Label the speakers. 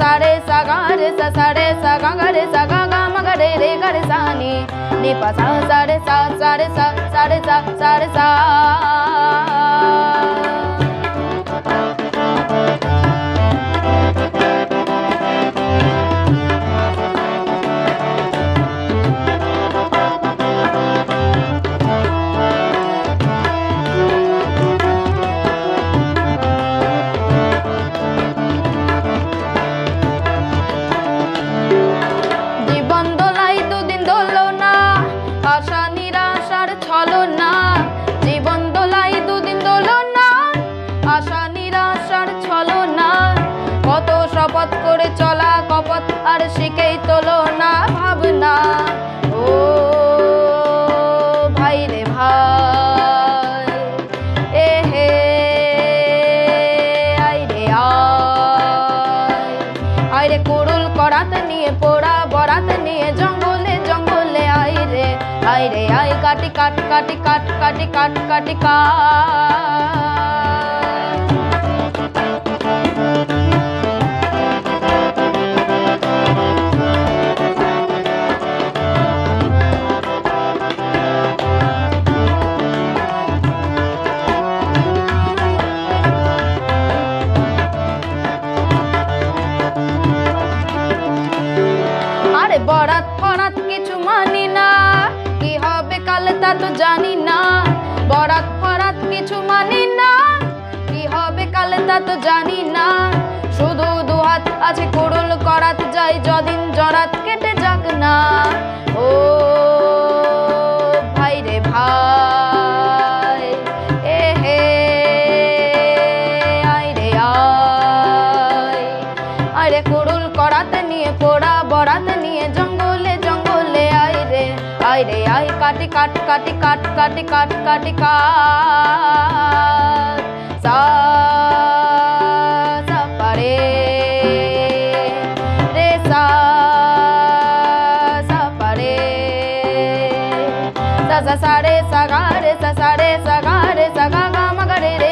Speaker 1: साडे सा गारे सा साडे सा गांगारे सा गांगा मगडे रे गरे सानी ने। पासा साडे सा साडे सा साडे सा साडे सा। আর শিখেই তোলো না ভাবনা। ও ভাই রে ভাই, এ হে, আই রে আয় আরে কুড়ুল করাত নিয়ে, পোড়া বরাত নিয়ে, জঙ্গলে জঙ্গলে আই রে আই রে আই, কাটি কাট কাটি কাট কাটি কাট কাটি কাট। আরে বরাত ফরাত কিছু মানি না। কি হবে কাল তা তো জানি না। বরাত ফরাত কিছু মানি না। কি হবে কাল তা তো জানি না। শুধু দুহাত আছে কুড়ুল করাত যাই, যদিন জরাত কেটে যাক না। করাতে নিয়ে পোড়া বরাতে নিয়ে জঙ্গলে জঙ্গলে আই রে আই রে আই কাটি কাট কাটি কাট কাটি কাট কাটি কাট সা সা পারে রে সা সা পারে sa sa sa re sa ga re sa sa re sa ga re sa ga ga ma ga re re